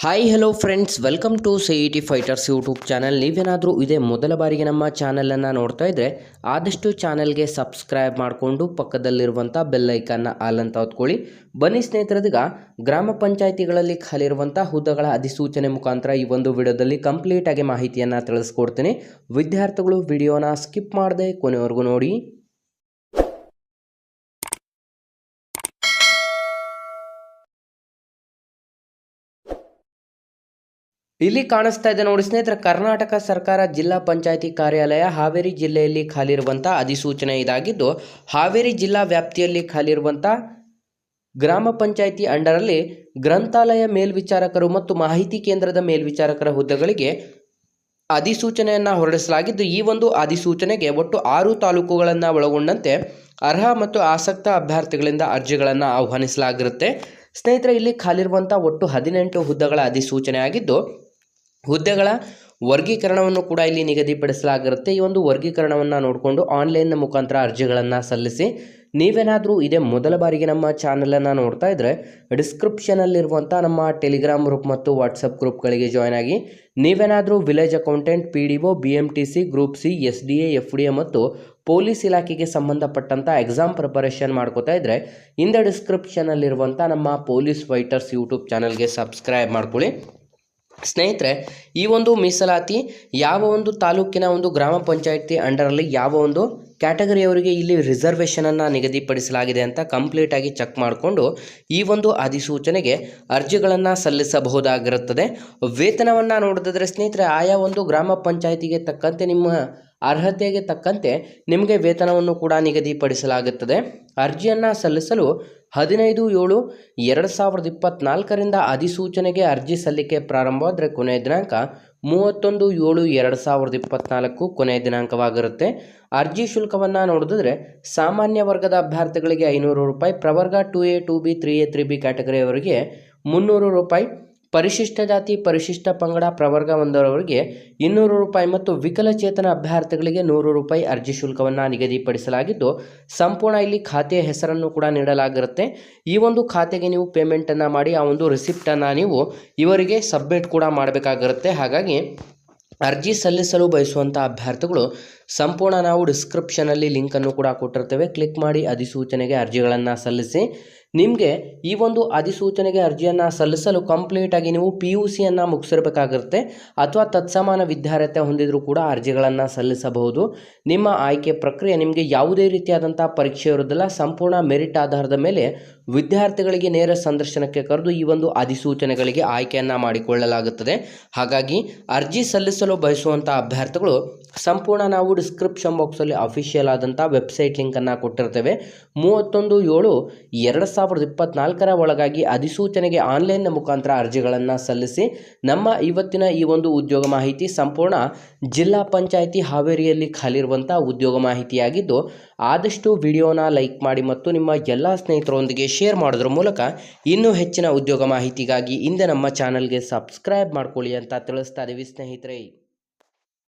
Hi hello friends welcome to C E T fighters YouTube channel ನೀವೇನಾದರೂ ಇದೇ ಮೊದಲ ಬಾರಿಗೆ ನಮ್ಮ ಚಾನಲನ್ನು ನೋಡ್ತಾ ಇದ್ದರೆ ಆದಷ್ಟು ಚಾನಲ್ಗೆ ಸಬ್ಸ್ಕ್ರೈಬ್ ಮಾಡಿಕೊಂಡು ಪಕ್ಕದಲ್ಲಿರುವಂಥ ಬೆಲ್ ಐಕನ್ನ ಆಲ್ ಅಂತ ಹೊತ್ಕೊಳ್ಳಿ. ಬನ್ನಿ ಸ್ನೇಹಿತರದೀಗ, ಗ್ರಾಮ ಪಂಚಾಯಿತಿಗಳಲ್ಲಿ ಖಾಲಿ ಇರುವಂಥ ಹುದ್ದೆಗಳ ಅಧಿಸೂಚನೆ ಮುಖಾಂತರ ಈ ಒಂದು ವಿಡಿಯೋದಲ್ಲಿ ಕಂಪ್ಲೀಟಾಗಿ ಮಾಹಿತಿಯನ್ನು ತಿಳಿಸ್ಕೊಡ್ತೀನಿ. ವಿದ್ಯಾರ್ಥಿಗಳು ವಿಡಿಯೋನ ಸ್ಕಿಪ್ ಮಾಡದೆ ಕೊನೆವರೆಗೂ ನೋಡಿ. ಇಲ್ಲಿ ಕಾಣಿಸ್ತಾ ಇದೆ ನೋಡಿ ಸ್ನೇಹಿತರೆ, ಕರ್ನಾಟಕ ಸರ್ಕಾರ ಜಿಲ್ಲಾ ಪಂಚಾಯಿತಿ ಕಾರ್ಯಾಲಯ ಹಾವೇರಿ ಜಿಲ್ಲೆಯಲ್ಲಿ ಖಾಲಿರುವಂಥ ಅಧಿಸೂಚನೆ ಇದಾಗಿದ್ದು, ಹಾವೇರಿ ಜಿಲ್ಲಾ ವ್ಯಾಪ್ತಿಯಲ್ಲಿ ಖಾಲಿರುವಂಥ ಗ್ರಾಮ ಪಂಚಾಯಿತಿ ಅಂಡರಲ್ಲಿ ಗ್ರಂಥಾಲಯ ಮೇಲ್ವಿಚಾರಕರು ಮತ್ತು ಮಾಹಿತಿ ಕೇಂದ್ರದ ಮೇಲ್ವಿಚಾರಕರ ಹುದ್ದೆಗಳಿಗೆ ಅಧಿಸೂಚನೆಯನ್ನು ಹೊರಡಿಸಲಾಗಿದ್ದು, ಈ ಒಂದು ಅಧಿಸೂಚನೆಗೆ ಒಟ್ಟು ಆರು ತಾಲೂಕುಗಳನ್ನು ಒಳಗೊಂಡಂತೆ ಅರ್ಹ ಮತ್ತು ಆಸಕ್ತ ಅಭ್ಯರ್ಥಿಗಳಿಂದ ಅರ್ಜಿಗಳನ್ನು ಆಹ್ವಾನಿಸಲಾಗಿರುತ್ತೆ. ಸ್ನೇಹಿತರೆ, ಇಲ್ಲಿ ಖಾಲಿರುವಂಥ ಒಟ್ಟು ಹದಿನೆಂಟು ಹುದ್ದೆಗಳ ಅಧಿಸೂಚನೆ ಆಗಿದ್ದು ಹುದ್ದೆಗಳ ವರ್ಗೀಕರಣವನ್ನು ಕೂಡ ಇಲ್ಲಿ ನಿಗದಿಪಡಿಸಲಾಗಿರುತ್ತೆ. ಈ ಒಂದು ವರ್ಗೀಕರಣವನ್ನು ನೋಡಿಕೊಂಡು ಆನ್ಲೈನ್ ಮುಖಾಂತರ ಅರ್ಜಿಗಳನ್ನು ಸಲ್ಲಿಸಿ, ನೀವೇನಾದರೂ ಇದೇ ಮೊದಲ ಬಾರಿಗೆ ನಮ್ಮ ಚಾನಲನ್ನು ನೋಡ್ತಾ ಇದ್ದರೆ ಡಿಸ್ಕ್ರಿಪ್ಷನಲ್ಲಿರುವಂಥ ನಮ್ಮ ಟೆಲಿಗ್ರಾಮ್ ಗ್ರೂಪ್ ಮತ್ತು ವಾಟ್ಸಪ್ ಗ್ರೂಪ್ಗಳಿಗೆ ಜಾಯ್ನ್ ಆಗಿ, ನೀವೇನಾದರೂ village accountant P D O B M T C group C S D A F D A ಮತ್ತು ಪೊಲೀಸ್ ಇಲಾಖೆಗೆ ಸಂಬಂಧಪಟ್ಟಂಥ ಎಕ್ಸಾಮ್ ಪ್ರಿಪರೇಷನ್ ಮಾಡ್ಕೋತಾ ಇದ್ದರೆ ಇಂದ ಡಿಸ್ಕ್ರಿಪ್ಷನಲ್ಲಿರುವಂಥ ನಮ್ಮ ಪೊಲೀಸ್ ವೈಟರ್ಸ್ ಯೂಟ್ಯೂಬ್ ಚಾನಲ್ಗೆ ಸಬ್ಸ್ಕ್ರೈಬ್ ಮಾಡ್ಕೊಳ್ಳಿ. ಸ್ನೇಹಿತರೆ, ಈ ಒಂದು ಮೀಸಲಾತಿ ಯಾವ ಒಂದು ತಾಲೂಕಿನ ಒಂದು ಗ್ರಾಮ ಪಂಚಾಯಿತಿ ಅಂಡರಲ್ಲಿ ಯಾವ ಒಂದು ಕ್ಯಾಟಗರಿಯವರಿಗೆ ಇಲ್ಲಿ ರಿಸರ್ವೇಷನನ್ನು ನಿಗದಿಪಡಿಸಲಾಗಿದೆ ಅಂತ ಕಂಪ್ಲೀಟಾಗಿ ಚೆಕ್ ಮಾಡಿಕೊಂಡು ಈ ಒಂದು ಅಧಿಸೂಚನೆಗೆ ಅರ್ಜಿಗಳನ್ನು ಸಲ್ಲಿಸಬಹುದಾಗಿರುತ್ತದೆ. ವೇತನವನ್ನು ನೋಡಿದ್ರೆ ಸ್ನೇಹಿತರೆ, ಆಯಾ ಒಂದು ಗ್ರಾಮ ಪಂಚಾಯಿತಿಗೆ ತಕ್ಕಂತೆ ನಿಮ್ಮ ಅರ್ಹತೆಗೆ ತಕ್ಕಂತೆ ನಿಮಗೆ ವೇತನವನ್ನು ಕೂಡ ನಿಗದಿಪಡಿಸಲಾಗುತ್ತದೆ. ಅರ್ಜಿಯನ್ನು ಸಲ್ಲಿಸಲು ಹದಿನೈದು ಏಳು ಎರಡು ಸಾವಿರದ ಇಪ್ಪತ್ತ್ನಾಲ್ಕರಿಂದ ಅಧಿಸೂಚನೆಗೆ ಅರ್ಜಿ ಸಲ್ಲಿಕೆ ಪ್ರಾರಂಭವಾದರೆ ಕೊನೆಯ ದಿನಾಂಕ ಮೂವತ್ತೊಂದು ಏಳು ಎರಡು ಸಾವಿರದ ಇಪ್ಪತ್ತ್ನಾಲ್ಕು ಕೊನೆಯ ದಿನಾಂಕವಾಗಿರುತ್ತೆ. ಅರ್ಜಿ ಶುಲ್ಕವನ್ನು ನೋಡಿದ್ರೆ ಸಾಮಾನ್ಯ ವರ್ಗದ ಅಭ್ಯರ್ಥಿಗಳಿಗೆ ಐನೂರು ರೂಪಾಯಿ, ಪ್ರವರ್ಗ two A, two B, three A, three B ಕ್ಯಾಟಗರಿಯವರಿಗೆ ಮುನ್ನೂರು ರೂಪಾಯಿ ಪರಿಶಿಷ್ಟ ಜಾತಿ, ಪರಿಶಿಷ್ಟ ಪಂಗಡ ಪ್ರವರ್ಗ ಒಂದರವರಿಗೆ ಇನ್ನೂರು ರೂಪಾಯಿ ಮತ್ತು ವಿಕಲಚೇತನ ಅಭ್ಯರ್ಥಿಗಳಿಗೆ ನೂರು ರೂಪಾಯಿ ಅರ್ಜಿ ಶುಲ್ಕವನ್ನು ನಿಗದಿಪಡಿಸಲಾಗಿದ್ದು, ಸಂಪೂರ್ಣ ಇಲ್ಲಿ ಖಾತೆಯ ಹೆಸರನ್ನು ಕೂಡ ನೀಡಲಾಗಿರುತ್ತೆ. ಈ ಒಂದು ಖಾತೆಗೆ ನೀವು ಪೇಮೆಂಟನ್ನು ಮಾಡಿ, ಆ ಒಂದು ರಿಸಿಪ್ಟನ್ನು ನೀವು ಇವರಿಗೆ ಸಬ್ಮಿಟ್ ಕೂಡ ಮಾಡಬೇಕಾಗಿರುತ್ತೆ. ಹಾಗಾಗಿ ಅರ್ಜಿ ಸಲ್ಲಿಸಲು ಬಯಸುವಂಥ ಅಭ್ಯರ್ಥಿಗಳು ಸಂಪೂರ್ಣ ನಾವು ಡಿಸ್ಕ್ರಿಪ್ಷನಲ್ಲಿ ಲಿಂಕನ್ನು ಕೂಡ ಕೊಟ್ಟಿರ್ತೇವೆ. ಕ್ಲಿಕ್ ಮಾಡಿ ಅಧಿಸೂಚನೆಗೆ ಅರ್ಜಿಗಳನ್ನು ಸಲ್ಲಿಸಿ. ನಿಮಗೆ ಈ ಒಂದು ಅಧಿಸೂಚನೆಗೆ ಅರ್ಜಿಯನ್ನು ಸಲ್ಲಿಸಲು ಕಂಪ್ಲೀಟಾಗಿ ನೀವು ಪಿ ಯು ಸಿಯನ್ನು ಮುಗಿಸಿರಬೇಕಾಗಿರುತ್ತೆ ಅಥವಾ ತತ್ಸಮಾನ ವಿದ್ಯಾರ್ಹತೆ ಹೊಂದಿದರೂ ಕೂಡ ಅರ್ಜಿಗಳನ್ನು ಸಲ್ಲಿಸಬಹುದು. ನಿಮ್ಮ ಆಯ್ಕೆ ಪ್ರಕ್ರಿಯೆ ನಿಮಗೆ ಯಾವುದೇ ರೀತಿಯಾದಂಥ ಪರೀಕ್ಷೆ ಇರೋದಿಲ್ಲ ಸಂಪೂರ್ಣ ಮೆರಿಟ್ ಆಧಾರದ ಮೇಲೆ ವಿದ್ಯಾರ್ಥಿಗಳಿಗೆ ನೇರ ಸಂದರ್ಶನಕ್ಕೆ ಕರೆದು ಈ ಒಂದು ಅಧಿಸೂಚನೆಗಳಿಗೆ ಆಯ್ಕೆಯನ್ನು ಮಾಡಿಕೊಳ್ಳಲಾಗುತ್ತದೆ. ಹಾಗಾಗಿ ಅರ್ಜಿ ಸಲ್ಲಿಸಲು ಬಯಸುವಂಥ ಅಭ್ಯರ್ಥಿಗಳು ಸಂಪೂರ್ಣ ನಾವು ಡಿಸ್ಕ್ರಿಪ್ಷನ್ ಬಾಕ್ಸಲ್ಲಿ ಅಫಿಷಿಯಲ್ ಆದಂಥ ವೆಬ್ಸೈಟ್ ಲಿಂಕನ್ನು ಕೊಟ್ಟಿರ್ತೇವೆ. ಮೂವತ್ತೊಂದು ಏಳು ಎರಡು ಸಾವಿರದ ಇಪ್ಪತ್ನಾಲ್ಕರ ಒಳಗಾಗಿ ಅಧಿಸೂಚನೆಗೆ ಆನ್ಲೈನ್ ಮುಖಾಂತರ ಅರ್ಜಿಗಳನ್ನು ಸಲ್ಲಿಸಿ ನಮ್ಮ ಇವತ್ತಿನ ಈ ಒಂದು ಉದ್ಯೋಗ ಮಾಹಿತಿ ಸಂಪೂರ್ಣ ಜಿಲ್ಲಾ ಪಂಚಾಯಿತಿ ಹಾವೇರಿಯಲ್ಲಿ ಖಾಲಿರುವಂಥ ಉದ್ಯೋಗ ಮಾಹಿತಿಯಾಗಿದ್ದು, ಆದಷ್ಟು ವಿಡಿಯೋನ ಲೈಕ್ ಮಾಡಿ ಮತ್ತು ನಿಮ್ಮ ಎಲ್ಲ ಸ್ನೇಹಿತರೊಂದಿಗೆ ಶೇರ್ ಮಾಡೋದ್ರ ಮೂಲಕ ಇನ್ನೂ ಹೆಚ್ಚಿನ ಉದ್ಯೋಗ ಮಾಹಿತಿಗಾಗಿ ಹಿಂದೆ ನಮ್ಮ ಚಾನಲ್ಗೆ ಸಬ್ಸ್ಕ್ರೈಬ್ ಮಾಡ್ಕೊಳ್ಳಿ ಅಂತ ತಿಳಿಸ್ತಾ ಇದ್ದೀವಿ ಸ್ನೇಹಿತರೆ.